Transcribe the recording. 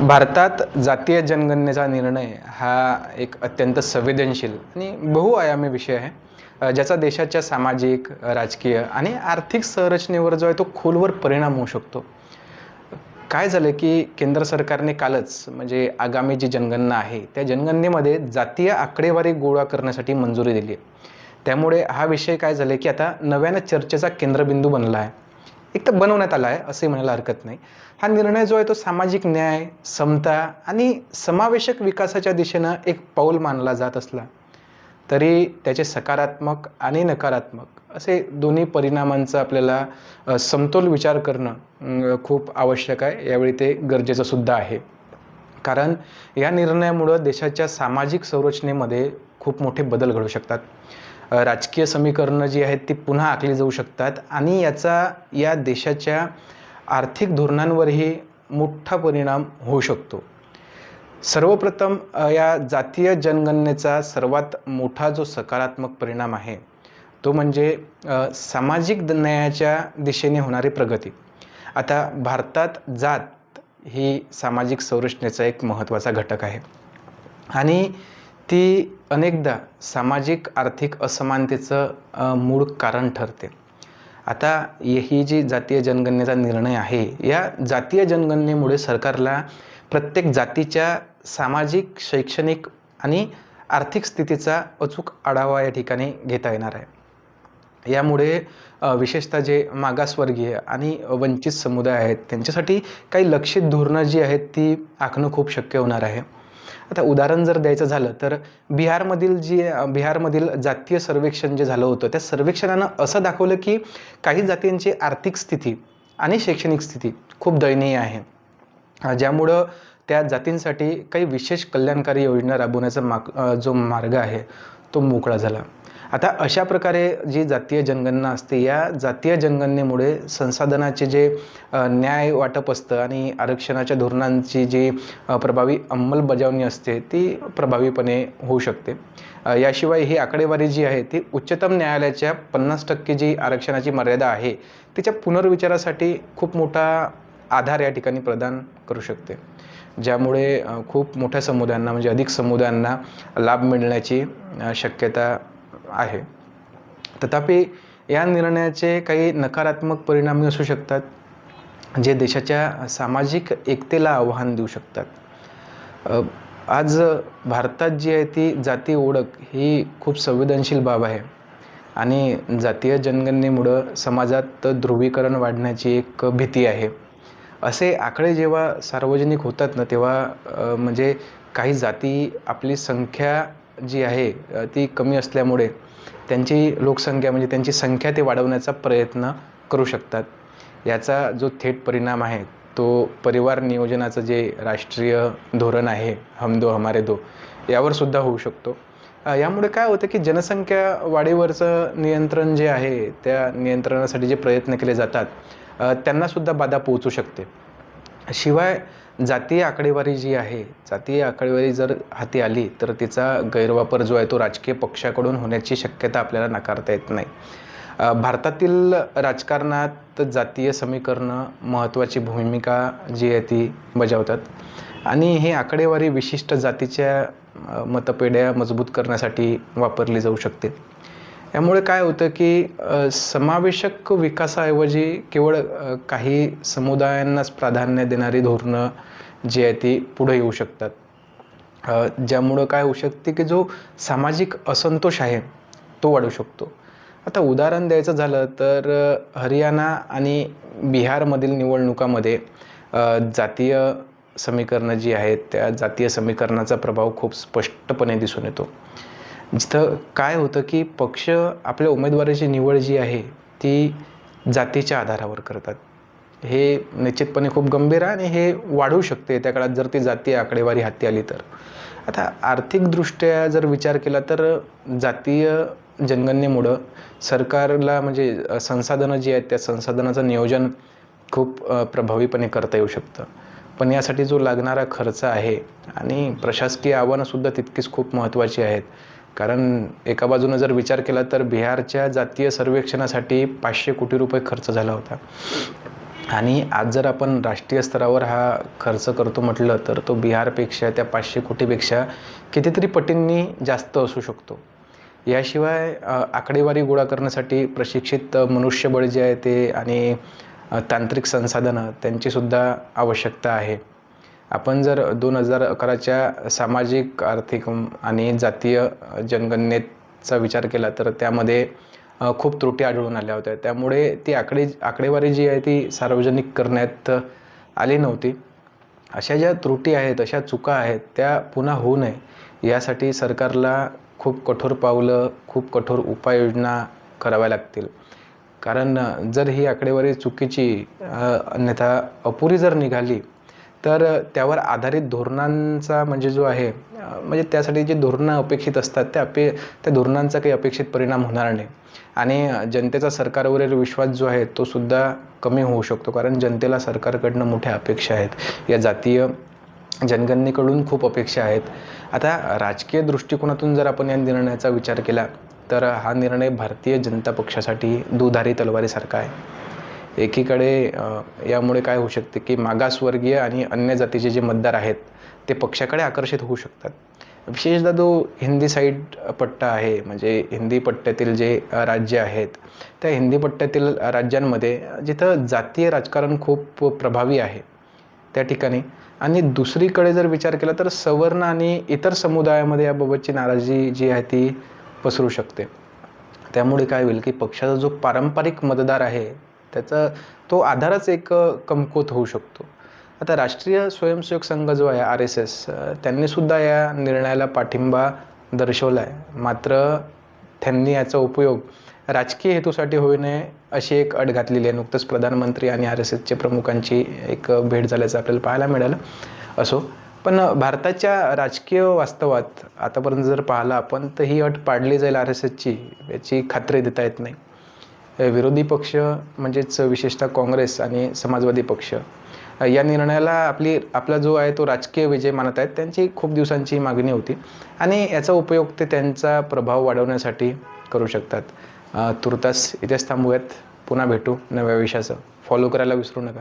भारतात जातीय जनगणनेचा निर्णय हा एक अत्यंत संवेदनशील आणि बहुआयामी विषय आहे ज्याचा देशाच्या सामाजिक राजकीय आणि आर्थिक संरचनेवर जो आहे तो खोलवर परिणाम होऊ शकतो. काय झालं की केंद्र सरकारने कालच म्हणजे आगामी जी जनगणना आहे त्या जनगणनेमध्ये जातीय आकडेवारी गोळा करण्यासाठी मंजुरी दिली आहे. त्यामुळे हा विषय काय झालं की आता नव्यानं चर्चेचा केंद्रबिंदू बनला आहे. एक तर बनवण्यात आला आहे असंही म्हणायला हरकत नाही. हा निर्णय जो आहे तो सामाजिक न्याय समता आणि समावेशक विकासाच्या दिशेनं एक पाऊल मानला जात असला तरी त्याचे सकारात्मक आणि नकारात्मक असे दोन्ही परिणामांचा आपल्याला समतोल विचार करणं खूप आवश्यक आहे. यावेळी ते गरजेचं सुद्धा आहे. कारण या निर्णयामुळं देशाच्या सामाजिक संरचनेमध्ये खूप मोठे बदल घडू शकतात. राजकीय समीकरणं जी आहेत ती पुन्हा आखली जाऊ शकतात. आणि याचा या देशाच्या आर्थिक धोरणांवरही मोठा परिणाम होऊ शकतो. सर्वप्रथम या जातीय जनगणनेचा सर्वात मोठा जो सकारात्मक परिणाम आहे तो म्हणजे सामाजिक द- न्यायाच्या दिशेने होणारी प्रगती. आता भारतात जात ही सामाजिक संरचनेचा एक महत्त्वाचा घटक आहे. आणि ती अनेकदा सामाजिक आर्थिक असमानतेचं मूळ कारण ठरते. आता ही जी जातीय जनगणनेचा निर्णय आहे या जातीय जनगणनेमुळे सरकारला प्रत्येक जातीच्या सामाजिक शैक्षणिक आणि आर्थिक स्थितीचा अचूक आढावा या ठिकाणी घेता येणार आहे. यामुळे विशेषतः जे मागासवर्गीय आणि वंचित समुदाय आहेत त्यांच्यासाठी काही लक्षित धोरणं जी आहेत ती आखणं खूप शक्य होणार आहे. आता उदाहरण जर द्यायचं झालं तर बिहारमधील जी बिहारमधील जातीय सर्वेक्षण जे झालं होतं त्या सर्वेक्षणानं असं दाखवलं की काही जातींची आर्थिक स्थिती आणि शैक्षणिक स्थिती खूप दयनीय आहे. ज्यामुळं त्या जातींसाठी काही विशेष कल्याणकारी योजना राबवण्याचा माग जो मार्ग आहे तो मोकळा झाला. आता अशा प्रकारे जी जातीय जनगणना असते या जातीय जनगणनेमुळे संसाधनाचे जे न्याय वाटप असतं आणि आरक्षणाच्या धोरणांची जी प्रभावी अंमलबजावणी असते ती प्रभावीपणे होऊ शकते. याशिवाय ही आकडेवारी जी आहे ती उच्चतम न्यायालयाच्या पन्नास टक्के जी आरक्षणाची मर्यादा आहे तिच्या पुनर्विचारासाठी खूप मोठा आधार या ठिकाणी प्रदान करू शकते. ज्यामुळे खूप मोठ्या समुदायांना म्हणजे अधिक समुदायांना लाभ मिळण्याची शक्यता आहे. तथापि या निर्णयाचे काही नकारात्मक परिणाम असू शकतात जे देशाच्या सामाजिक एकतेला आव्हान देऊ शकतात. आज भारतात जी आहे ती जाती ओळख ही खूप संवेदनशील बाब आहे आणि जातीय जनगणनेमुळं समाजात ध्रुवीकरण वाढण्याची एक भीती आहे. असे आकडे जेव्हा सार्वजनिक होतात ना तेव्हा म्हणजे काही जाती आपली संख्या जी आहे ती कमी असल्यामुळे त्यांची लोकसंख्या म्हणजे त्यांची संख्या ते वाढवण्याचा प्रयत्न करू शकतात. याचा जो थेट परिणाम आहे तो परिवार नियोजनाचं जे राष्ट्रीय धोरण आहे हम दो हमारे दो यावर सुद्धा होऊ शकतो. यामुळे काय होतं की जनसंख्या वाढीवरचं नियंत्रण जे आहे त्या नियंत्रणासाठी जे प्रयत्न केले जातात त्यांनासुद्धा बाधा पोहोचू शकते. शिवाय जातीय आकडेवारी जी आहे जातीय आकडेवारी जर हाती आली तर तिचा गैरवापर जो आहे तो राजकीय पक्षाकडून होण्याची शक्यता आपल्याला नाकारता येत नाही. भारतातील राजकारणात जातीय समीकरणं महत्त्वाची भूमिका जी आहे ती बजावतात. आणि हे आकडेवारी विशिष्ट जातीच्या मतपेढ्या मजबूत करण्यासाठी वापरली जाऊ शकते. यामुळे काय होतं की समावेशक विकासाऐवजी केवळ काही समुदायांनाच प्राधान्य देणारी धोरणं जी आहे ती पुढे येऊ शकतात. ज्यामुळं काय होऊ शकते की जो सामाजिक असंतोष आहे तो वाढू शकतो. आता उदाहरण द्यायचं झालं तर हरियाणा आणि बिहारमधील निवडणुकामध्ये जातीय समीकरणं जी आहेत त्या जातीय समीकरणाचा प्रभाव खूप स्पष्टपणे दिसून येतो. जिथं काय होतं की पक्ष आपल्या उमेदवाराची निवड जी आहे ती जातीच्या आधारावर करतात. हे निश्चितपणे खूप गंभीर आहे आणि हे वाढू शकते त्या काळात जर ती जाती आकडेवारी हाती आली तर. आता आर्थिकदृष्ट्या जर विचार केला तर जातीय जनगणनेमुळं सरकारला म्हणजे संसाधनं जी आहेत त्या संसाधनाचं नियोजन खूप प्रभावीपणे करता येऊ शकतं. पण यासाठी जो लागणारा खर्च आहे आणि प्रशासकीय आव्हानंसुद्धा तितकीच खूप महत्त्वाची आहेत. कारण एका बाजूनं जर विचार केला तर बिहारच्या जातीय सर्वेक्षणासाठी पाचशे कोटी रुपये खर्च झाला होता. आणि आज जर आपण राष्ट्रीय स्तरावर हा खर्च करतो म्हटलं तर तो बिहारपेक्षा त्या पाचशे कोटीपेक्षा कितीतरी पटींनी जास्त असू शकतो. याशिवाय आकडेवारी गोळा करण्यासाठी प्रशिक्षित मनुष्यबळ जे आहे ते आणि तांत्रिक संसाधनं त्यांचीसुद्धा आवश्यकता आहे. आपण जर दोन हजार अकराच्या सामाजिक आर्थिक आणि जातीय जनगणनेचा विचार केला तर त्यामध्ये खूप त्रुटी आढळून आल्या होत्या. त्यामुळे ती आकडे आकडेवारी जी आहे ती सार्वजनिक करण्यात आली नव्हती. अशा ज्या त्रुटी आहेत अशा चुका आहेत त्या पुन्हा होऊ नये. यासाठी सरकारला खूप कठोर पावलं खूप कठोर उपाययोजना कराव्या लागतील. कारण जर ही आकडेवारी चुकीची अन्यथा अपुरी जर निघाली तर त्यावर आधारित धोरणांचा म्हणजे जो आहे म्हणजे त्यासाठी जे धोरणं अपेक्षित असतात त्या अपे त्या धोरणांचा काही अपेक्षित परिणाम होणार नाही. आणि जनतेचा सरकारवरील विश्वास जो आहे तो सुद्धा कमी होऊ शकतो. कारण जनतेला सरकारकडनं मोठ्या अपेक्षा आहेत. या जातीय जनगणनेकडून खूप अपेक्षा आहेत. आता राजकीय दृष्टिकोनातून जर आपण या निर्णयाचा विचार केला तर हा निर्णय भारतीय जनता पक्षासाठी दुधारी तलवारीसारखा आहे. एकीकडे यामुळे काय होऊ शकते की मागासवर्गीय आणि अन्य जातीचे जे मतदार आहेत ते पक्षाकडे आकर्षित होऊ शकतात. विशेषतः जो हिंदी साईड पट्टा आहे म्हणजे हिंदी पट्ट्यातील जे राज्य आहेत त्या हिंदी पट्ट्यातील राज्यांमध्ये जिथं जातीय राजकारण खूप प्रभावी आहे त्या ठिकाणी. आणि दुसरीकडे जर विचार केला तर सवर्ण आणि इतर समुदायामध्ये याबाबतची नाराजी जी आहे ती पसरू शकते. त्यामुळे काय होईल की पक्षाचा जो पारंपरिक मतदार आहे त्याचा तो आधारच एक अ, कमकुवत होऊ शकतो. आता राष्ट्रीय स्वयंसेवक संघ जो आहे आर एस एस त्यांनीसुद्धा या निर्णयाला पाठिंबा दर्शवला आहे. मात्र त्यांनी याचा उपयोग राजकीय हेतूसाठी होऊ नये अशी एक अट घातलेली आहे. नुकतंच प्रधानमंत्री आणि आर एस एसचे प्रमुखांची एक भेट झाल्याचं आपल्याला पाहायला मिळालं असो. पण भारताच्या राजकीय वास्तवात आतापर्यंत जर पाहिलं आपण तर ही अट पाडली जाईल आर एस एसची याची खात्री देता येत नाही. विरोधी पक्ष म्हणजेच विशेषतः काँग्रेस आणि समाजवादी पक्ष या निर्णयाला आपली आपला जो आहे तो राजकीय विजय मानत आहेत त्यांची खूप दिवसांची मागणी होती आणि याचा उपयोग ते त्यांचा प्रभाव वाढवण्यासाठी करू शकतात. तुर्तास इथेच थांबूयात पुन्हा भेटू नव्या विषयाचं फॉलो करायला विसरू नका.